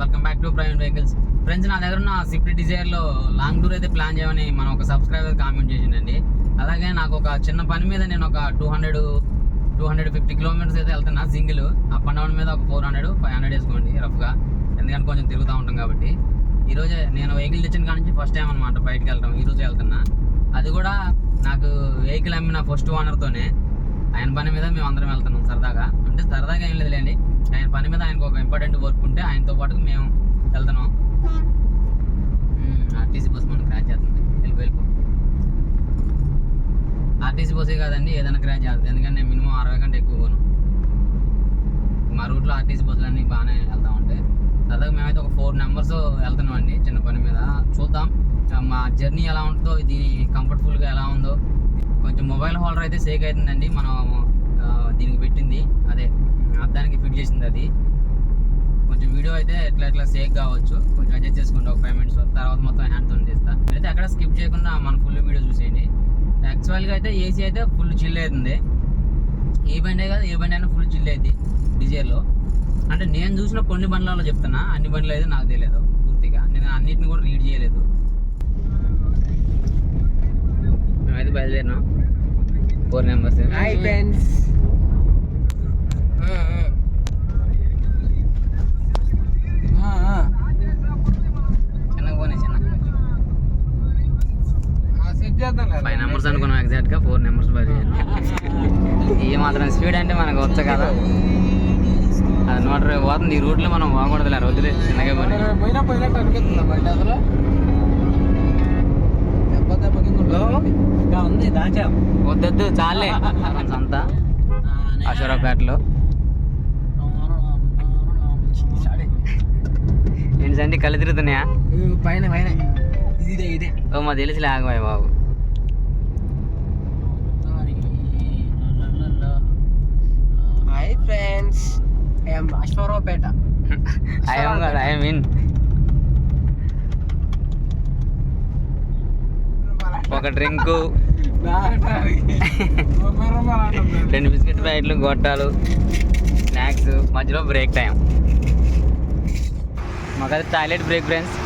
Welcome back to private vehicles friends నా దగ్గర ఉన్న స్విఫ్ట్ డిజైర్లో లాంగ్ టూర్ అయితే ప్లాన్ చేయమని మన ఒక సబ్స్క్రైబర్ కామెంట్ చేసిండండి అలాగే నాకు ఒక చిన్న పని మీద నేను ఒక two hundred two hundred fifty kilometres అయితే వెళ్తున్నా సింగిల్. అప్ అండ్ డౌన్ మీద ఒక ఫోర్ హండ్రెడ్ ఫైవ్ హండ్రెడ్ వేసుకోండి రఫ్గా ఎందుకంటే కొంచెం తిరుగుతూ ఉంటాం కాబట్టి. ఈరోజు నేను వెహికల్ తెచ్చిన కాడ నుంచి ఫస్ట్ టైం అనమాట బయటకు వెళ్తాం ఈరోజు వెళ్తున్నా. అది కూడా నాకు వెహికల్ అమ్మిన ఫస్ట్ ఓనర్తోనే ఆయన పని మీద మేము అందరం వెళ్తున్నాం సరదాగా. అంటే సరదాగా ఏం లేదులేండి. ఆయన పని మీద ఆయనకు ఒక ఇంపార్టెంట్ వర్క్ ఉంటే ఆయనతో పాటు మేము వెళ్తున్నాం. ఆర్టీసీ బస్సు మనం క్రాచ్ చేస్తుంది. వెళ్ళిపో. వెళ్ళిపో ఆర్టీసీ బస్సే కాదండి ఏదైనా క్రాచ్ చేస్తుంది. ఎందుకంటే నేను మినిమం అరవై కంటే ఎక్కువ పోను. మా రూట్లో ఆర్టీసీ బస్సులు అన్నీ బాగానే వెళ్తా ఉంటాయి దాదాపు మేమైతే ఒక ఫోర్ నెంబర్స్ వెళ్తున్నాం అండి చిన్న పని మీద. చూద్దాం. మా జర్నీ ఎలా ఉంటుందో ఇది కంఫర్టబుల్గా ఎలా ఉందో. కొంచెం మొబైల్ హోల్డర్ అయితే సేక్ అవుతుందండి. మనం ఆ, దీనికి పెట్టింది అదే చేసింది అది. కొంచెం వీడియో అయితే ఎట్లా ఎట్లా సేక్ కావచ్చు. కొంచెం అడ్జస్ట్ చేసుకుంటా ఒక ఫైవ్ మినిట్స్ వరకు. తర్వాత మొత్తం హ్యాండ్తో చేస్తా. అయితే అక్కడ స్కిప్ చేయకుండా మన ఫుల్ వీడియో చూసేయండి. యాక్చువల్గా అయితే ఏసీ అయితే ఫుల్ చిల్ అవుతుంది. ఏ బండి కాదు ఏ బండి అయినా ఫుల్ చిల్ అయింది డిజైర్లో అంటే నేను చూసిన కొన్ని బండ్లలో చెప్తున్నా. అన్ని బండ్లు అయితే నాకు తెలియదు పూర్తిగా. నేను అన్నిటిని కూడా రీడ్ చేయలేదు. మేమైతే బయలుదేరినాం. ఫోర్ హాయ్ ఫ్రెండ్స్ చిన్నగా పోనీ చిన్న సెట్ చేద్దాం ఫైవ్ నెంబర్స్ అనుకున్నాం ఎగ్జాక్ట్గా ఫోర్ నెంబర్స్ బయలుదేరి ఏ మాత్రం స్పీడ్ అంటే మనకు వచ్చు కదా. అది నూట ఇరవై పోతుంది. ఈ రూట్లో మనం పోకూడదులే రోజులే చిన్నగా పోనీ. వద్దొద్దు చాలే. అంతా. అశోరాపేటలో ఏంటంటే కళ్ళు తిరుగుతున్నాయా? పైన పైన. ఇది ఇదే. ఓ మా తెలిసి లేకపోయా బాబు. Hi friends I'm Aswaraopeta I'm కదా ఐ మీన్ ఒక డ్రింకు రెండు బిస్కెట్ ప్యాకెట్లు గొట్టాలు స్నాక్స్ మధ్యలో బ్రేక్ టైం మాకైతే టాయిలెట్ బ్రేక్ ఫ్రెండ్స్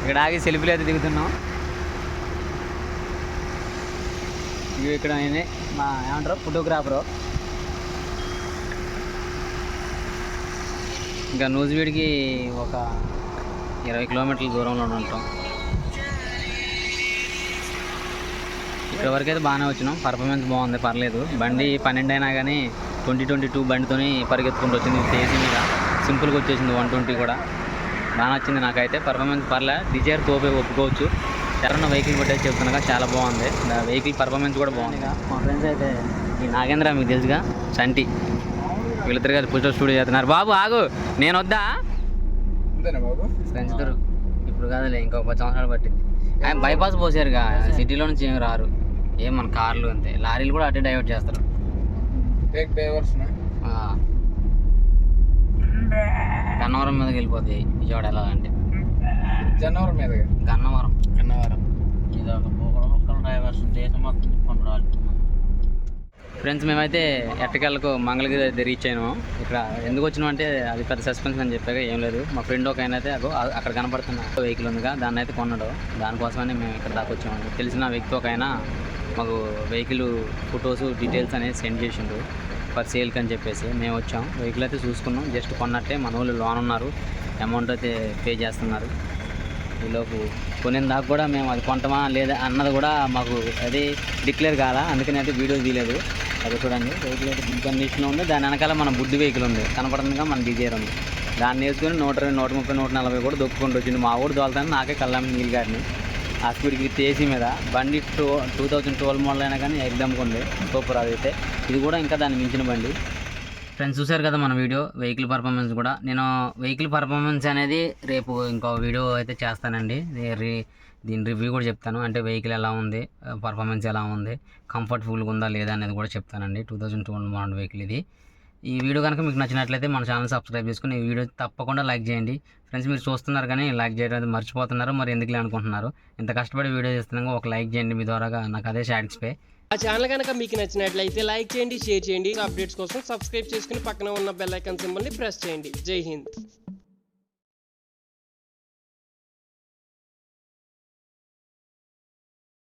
ఇక్కడ ఆగి సెల్ఫీలు అయితే దిగుతున్నాం. ఇవి ఇక్కడ మా ఏమంటారు? ఫోటోగ్రాఫరు ఇంకా నూజివీడికి ఒక ఇరవై కిలోమీటర్ల దూరంలో ఉంటాం. ఇక్కడ వరకు అయితే బాగానే వచ్చినాం. పర్ఫార్మెన్స్ బాగుంది పర్లేదు. బండి పన్నెండు అయినా కానీ ట్వంటీ ట్వంటీ టూ బండితోని పరిగెత్తుకుంటూ వచ్చింది. ఏసీ మీద సింపుల్గా వచ్చేసింది వన్ ట్వంటీ కూడా. బాగా నచ్చింది నాకైతే. పర్ఫార్మెన్స్ పర్లే. డిజైర్ తోపే ఒప్పుకోవచ్చు. ఎవరన్నా వెహికల్ కొట్టేసి చెప్తున్నాగా చాలా బాగుంది. వెహికల్ పర్ఫార్మెన్స్ కూడా బాగుంది. మా ఫ్రెండ్స్ అయితే ఈ నాగేంద్ర మీకు తెలుసుగా సంటి. వీళ్ళిద్దరు కలిసి పుష్ప స్టూడియో చేస్తున్నారు. బాబు ఆగు. నేను వద్దా? అంతేనా బాబు? ఫ్రెండ్స్ ఇద్దరు. ఇప్పుడు కాదులే ఇంకో పది సంవత్సరాలు పట్టింది. ఆయన బైపాస్ పోసారుగా. సిటీలో నుంచి ఏమి రారు. ఏం మన కార్లు అంతే. లారీలు కూడా అటే డైవర్ట్ చేస్తారు. టేక్ డ్రైవర్స్ ఆ. గన్నవరం మీదకి వెళ్ళిపోతాయి విజయవాడ వెళ్ళాలంటే. జనవరి మీదగా గన్నవరం. గన్నవరం. ఇది ఒక డ్రైవర్స్ దేశం మొత్తం ఫ్రెండ్స్ మేమైతే ఎట్టకెళ్ళకు మంగళగిరి అయితే రీచ్ అయినాము ఇక్కడ ఎందుకు వచ్చినాం అంటే అది పెద్ద సస్పెన్స్ అని చెప్పాక ఏం లేదు. మా ఫ్రెండ్ ఒక ఆయన అయితే అక్కడ కనపడుతున్న వెహికల్ ఉందిగా దాన్ని అయితే కొన్నాడు. దానికోసమని మేము ఇక్కడ దాకా వచ్చామండి తెలిసిన వ్యక్తి ఒక ఆయన మాకు వెహికల్ ఫొటోస్ డీటెయిల్స్ అనేది సెండ్ చేసిండు ఫర్ సేల్కి అని చెప్పేసి. మేము వచ్చాం వెహికల్ అయితే చూసుకున్నాం. జస్ట్ కొన్నట్టే మన వాళ్ళు లోన్ ఉన్నారు అమౌంట్ అయితే పే చేస్తున్నారు. ఈలోపు కొనిన దాకా కూడా మేము అది కొంటమా లేదా అన్నది కూడా మాకు అది డిక్లేర్ కాదా అందుకని అయితే వీడియో తీయలేదు. అది చూడండి. వెహికల్ అయితే గుడ్ కండిషన్లో ఉంది. దాని వెనకాల మన బుడ్డి వెహికల్ ఉంది. కనపడుతుందిగా మన డిజైర్ ఉంది దాన్ని వేసుకొని నూట ఇరవై నూట ముప్పై నూట నలభై కూడా దొక్కుకుంటూ వచ్చింది. మా ఊరు దోలుతాను. నాకే కళ్ళం నీళ్ళు గారిని. ఆ స్పీడ్కి తేసి మీద. బండి two two thousand twelve model అయినా కానీ ఎగ్దమ్కి ఉంది. సూపర్ అదైతే ఇది కూడా ఇంకా దాన్ని మించిన బండి. ఫ్రెండ్స్ చూశారు కదా మన వీడియో? వెహికల్ పర్ఫార్మెన్స్ కూడా. నేను వెహికల్ పర్ఫార్మెన్స్ అనేది రేపు ఇంకో వీడియో అయితే చేస్తానండి. రీ- దీని రివ్యూ కూడా చెప్తాను. అంటే వెహికల్ ఎలా ఉంది పర్ఫార్మెన్స్ ఎలా ఉంది కంఫర్టబుల్గా ఉందా లేదా అనేది కూడా చెప్తానండి. Two thousand two model vehicle ఇది. ఈ వీడియో కనుక మీకు నచ్చినట్లయితే మన ఛానల్ సబ్స్క్రైబ్ చేసుకుని ఈ వీడియో తప్పకుండా లైక్ చేయండి. ఫ్రెండ్స్ మీరు చూస్తున్నారు కానీ లైక్ చేయడం అది మర్చిపోతున్నారు. మరి ఎందుకులే అనుకుంటున్నారు? ఇంత కష్టపడి వీడియో చేస్తున్నాక ఒక లైక్ చేయండి మీ ద్వారాగా నాకు అదే సాటిస్ఫై ఆ ఛానల్ కనుక మీకు నచ్చినట్లయితే లైక్ చేయండి షేర్ చేయండి. అప్డేట్స్ కోసం సబ్స్క్రైబ్ చేసుకుని పక్కన ఉన్న బెల్ ఐకాన్ సింబల్ని ప్రెస్ చేయండి. జై హింద్.